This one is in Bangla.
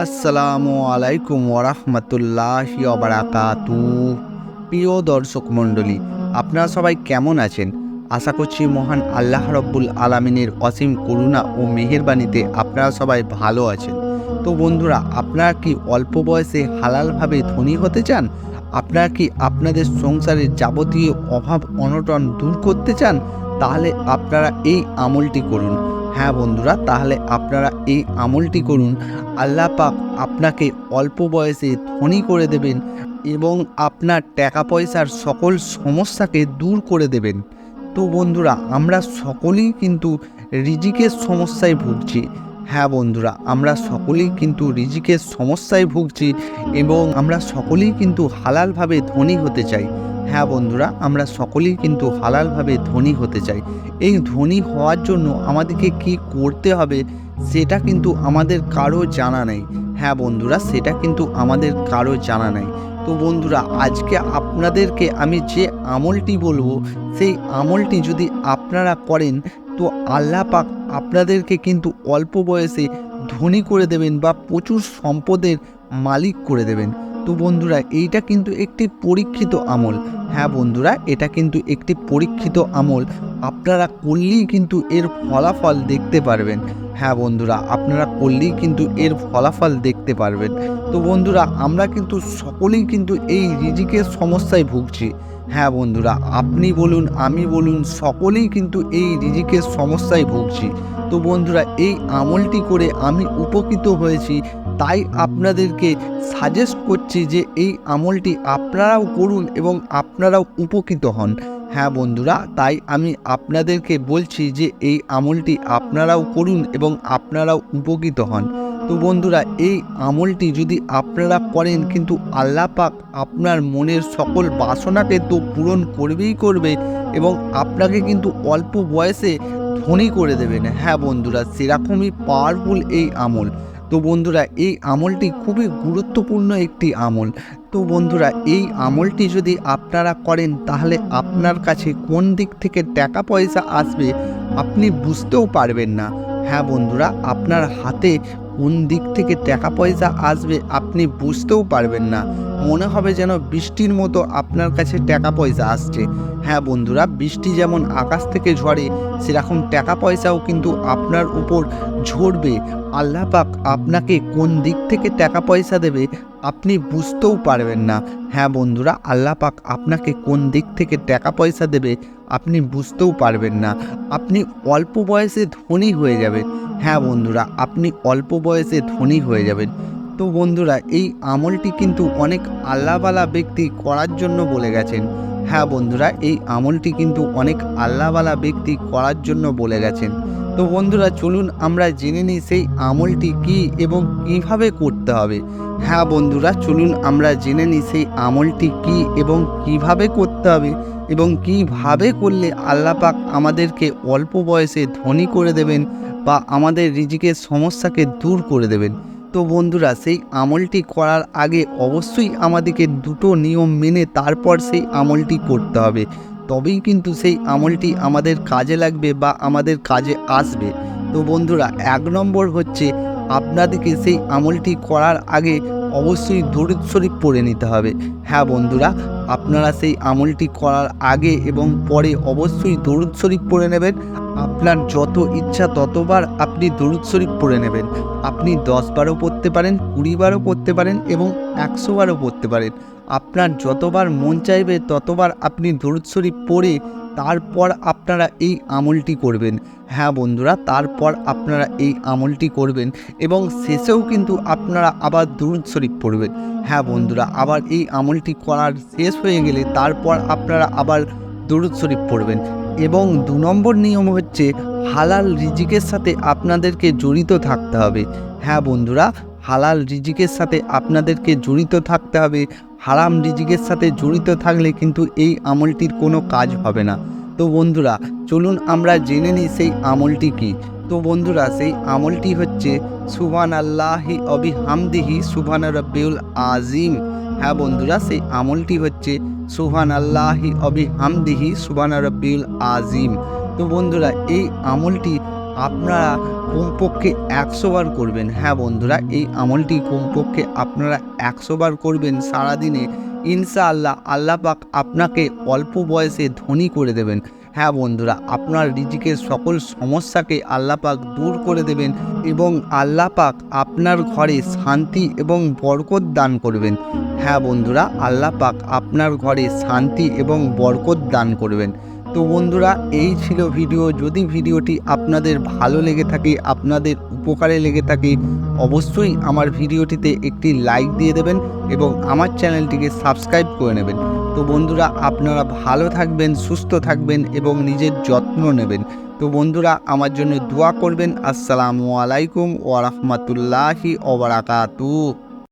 আসসালামু আলাইকুম ওরহমতুল্লাহি অবরাকাতু প্রিয় দর্শক মণ্ডলী, আপনারা সবাই কেমন আছেন? আশা করছি মহান আল্লাহ রব্বুল আলমিনের অসীম করুণা ও মেহেরবানিতে আপনারা সবাই ভালো আছেন। তো বন্ধুরা, আপনারা কি অল্প বয়সে হালালভাবে ধনী হতে চান? আপনারা কি আপনাদের সংসারের যাবতীয় অভাব অনটন দূর করতে চান? তাহলে আপনারা এই আমলটি করুন। হ্যাঁ বন্ধুরা, তাহলে আপনারা এই আমলটি করুন। আল্লাহ পাক আপনাকে অল্প বয়সে ধনী করে দেবেন এবং আপনার টাকা পয়সার সকল সমস্যাকে দূর করে দেবেন। তো বন্ধুরা, আমরা সকলেই কিন্তু রিজিকের সমস্যায় ভুগছি। হ্যাঁ বন্ধুরা, আমরা সকলেই কিন্তু রিজিকের সমস্যায় ভুগছি এবং আমরা সকলেই কিন্তু হালালভাবে ধনী হতে চাই। হ্যাঁ বন্ধুরা, আমরা সকলেই কিন্তু হালালভাবে ধনী হতে চাই। এই ধনী হওয়ার জন্য আমাদেরকে কি করতে হবে সেটা কিন্তু আমাদের কারও জানা নেই। হ্যাঁ বন্ধুরা, সেটা কিন্তু আমাদের কারও জানা নেই। তো বন্ধুরা, আজকে আপনাদেরকে আমি যে আমলটি বলব, সেই আমলটি যদি আপনারা করেন, তো আল্লাহ পাক আপনাদেরকে কিন্তু অল্প বয়সে ধনী করে দেবেন বা প্রচুর সম্পদের মালিক করে দেবেন। তো বন্ধুরা, এইটা কিন্তু একটি পরীক্ষিত আমল। হ্যাঁ বন্ধুরা, এটা কিন্তু একটি পরীক্ষিত আমল। আপনারা করলেই কিন্তু এর ফলাফল দেখতে পারবেন। হ্যাঁ বন্ধুরা, আপনারা করলেই কিন্তু এর ফলাফল দেখতে পারবেন। তো বন্ধুরা, আমরা কিন্তু সকলেই কিন্তু এই রিজিকের সমস্যায় ভুগছি। হ্যাঁ বন্ধুরা, আপনি বলুন, আমি বলুন, সকলেই কিন্তু এই রিজিকের সমস্যায় ভুগছি। তো বন্ধুরা, এই আমলটি করে আমি উপকৃত হয়েছি। তাই আপনাদেরকে সাজেস্ট করছি যে এই আমলটি আপনারাও করুন এবং আপনারাও উপকৃত হন। হ্যাঁ বন্ধুরা, তাই আমি আপনাদেরকে বলছি যে এই আমলটি আপনারাও করুন এবং আপনারাও উপকৃত হন। তো বন্ধুরা, এই আমলটি যদি আপনারা করেন কিন্তু আল্লাহ পাক আপনার মনের সকল বাসনাকে তো পূরণ করবেই করবে এবং আপনাকে কিন্তু অল্প বয়সে ধনী করে দেবেন। হ্যাঁ বন্ধুরা, সেরকমই পাওয়ারফুল এই আমল। তো বন্ধুরা, এই আমলটি খুবই গুরুত্বপূর্ণ একটি আমল। তো বন্ধুরা, এই আমলটি যদি আপনারা করেন, তাহলে আপনার কাছে কোন দিক থেকে টাকা পয়সা আসবে আপনি বুঝতেও পারবেন না। হ্যাঁ বন্ধুরা, আপনার হাতে কোন দিক থেকে টাকা পয়সা আসবে আপনি বুঝতেও পারবেন না। মনে হবে যেন বৃষ্টির মতো আপনার কাছে টাকা পয়সা আসছে। হ্যাঁ বন্ধুরা, বৃষ্টি যেমন আকাশ থেকে ঝরে, সেরকম টাকা পয়সাও কিন্তু আপনার উপর ঝরবে। আল্লাহ পাক আপনাকে কোন দিক থেকে টাকা পয়সা দেবে আপনি বুঝতেও পারবেন না। হ্যাঁ বন্ধুরা, আল্লাহ পাক আপনাকে কোন দিক থেকে টাকা পয়সা দেবে আপনি বুঝতেও পারবেন না। আপনি অল্প বয়সে ধনী হয়ে যাবেন। হ্যাঁ বন্ধুরা, আপনি অল্প বয়সে ধনী হয়ে যাবেন। তো বন্ধুরা, এই আমলটি কিন্তু অনেক আল্লাহওয়ালা ব্যক্তি করার জন্য বলে গেছেন। হ্যাঁ বন্ধুরা, এই আমলটি কিন্তু অনেক আল্লাহওয়ালা ব্যক্তি করার জন্য বলে গেছেন। তো বন্ধুরা চলুন আমরা জেনে নিই সেই আমলটি কি এবং কীভাবে করতে হবে। হ্যাঁ বন্ধুরা, চলুন আমরা জেনে নিই সেই আমলটি কি এবং কীভাবে করতে হবে এবং কীভাবে করলে আল্লাহ পাক আমাদেরকে অল্প বয়সে ধনী করে দেবেন বা আমাদের রিজিকের সমস্যাকে দূর করে দেবেন। তো বন্ধুরা, সেই আমলটি করার আগে অবশ্যই আমাদেরকে দুটো নিয়ম মেনে তারপর সেই আমলটি করতে হবে। তবেই কিন্তু সেই আমলটি আমাদের কাজে লাগবে বা আমাদের কাজে আসবে। তো বন্ধুরা, এক নম্বর হচ্ছে আপনাদেরকে সেই আমলটি করার আগে অবশ্যই দরুদ শরীফ পড়ে নিতে হবে। হ্যাঁ বন্ধুরা, আপনারা সেই আমলটি করার আগে এবং পরে অবশ্যই দরুদ শরীফ পড়ে নেবেন। আপনার যত ইচ্ছা ততবার আপনি দরুদ শরীফ পড়ে নেবেন। আপনি দশ বারও পড়তে পারেন, কুড়ি বারও পড়তে পারেন এবং একশো বারও পড়তে পারেন। আপনার যতবার মন চাইবে ততবার আপনি দরুদ শরীফ পড়ে তারপর আপনারা এই আমলটি করবেন। হ্যাঁ বন্ধুরা, তারপর আপনারা এই আমলটি করবেন এবং শেষেও কিন্তু আপনারা আবার দরুদ শরীফ পড়বেন। হ্যাঁ বন্ধুরা, আবার এই আমলটি করার শেষ হয়ে গেলে তারপর আপনারা আবার দরুদ শরীফ পড়বেন। এবং দু নম্বর নিয়ম হচ্ছে, হালাল রিজিকের সাথে আপনাদেরকে জড়িত থাকতে হবে। হ্যাঁ বন্ধুরা, হালাল রিজিকের সাথে আপনাদেরকে জড়িত থাকতে হবে। হারাম রিজিকের সাথে জড়িত থাকলে কিন্তু এই আমলটির কোনো কাজ হবে না। তো বন্ধুরা, চলুন আমরা জেনে নিই সেই আমলটি কি। তো বন্ধুরা, সেই আমলটি হচ্ছে সুবহান আল্লাহি অবি হামদিহি সুবহান রব্বিউল আজিম। হ্যাঁ বন্ধুরা, সেই আমলটি হচ্ছে সুহান আল্লাহি অবি হামদিহি সুবহান রব্বিউল আজিম তো বন্ধুরা, এই আমলটি আপনারা কমপক্ষে একশো বার করবেন। হ্যাঁ বন্ধুরা, এই আমলটি কমপক্ষে আপনারা একশো বার করবেন সারাদিনে। ইনশাআল্লাহ আল্লাহ পাক আপনাকে অল্প বয়সে ধনী করে দেবেন। হ্যাঁ বন্ধুরা, আপনার রিজিকের সকল সমস্যাকে আল্লাহ পাক দূর করে দেবেন এবং আল্লাহ পাক আপনার ঘরে শান্তি এবং বরকত দান করবেন। হ্যাঁ বন্ধুরা আল্লাহ পাক আপনার ঘরে শান্তি এবং বরকত দান করবেন। তো বন্ধুরা, এই ছিল ভিডিও। যদি ভিডিওটি আপনাদের ভালো লেগে থাকে, আপনাদের উপকারে লেগে থাকে, অবশ্যই আমার ভিডিওটিতে একটি লাইক দিয়ে দেবেন এবং আমার চ্যানেলটিকে সাবস্ক্রাইব করে নেবেন। তো বন্ধুরা, আপনারা ভালো থাকবেন, সুস্থ থাকবেন এবং নিজের যত্ন নেবেন। তো বন্ধুরা, আমার জন্য দোয়া করবেন। আসসালামু আলাইকুম ওয়া রাহমাতুল্লাহি ওয়া বারাকাতুহু।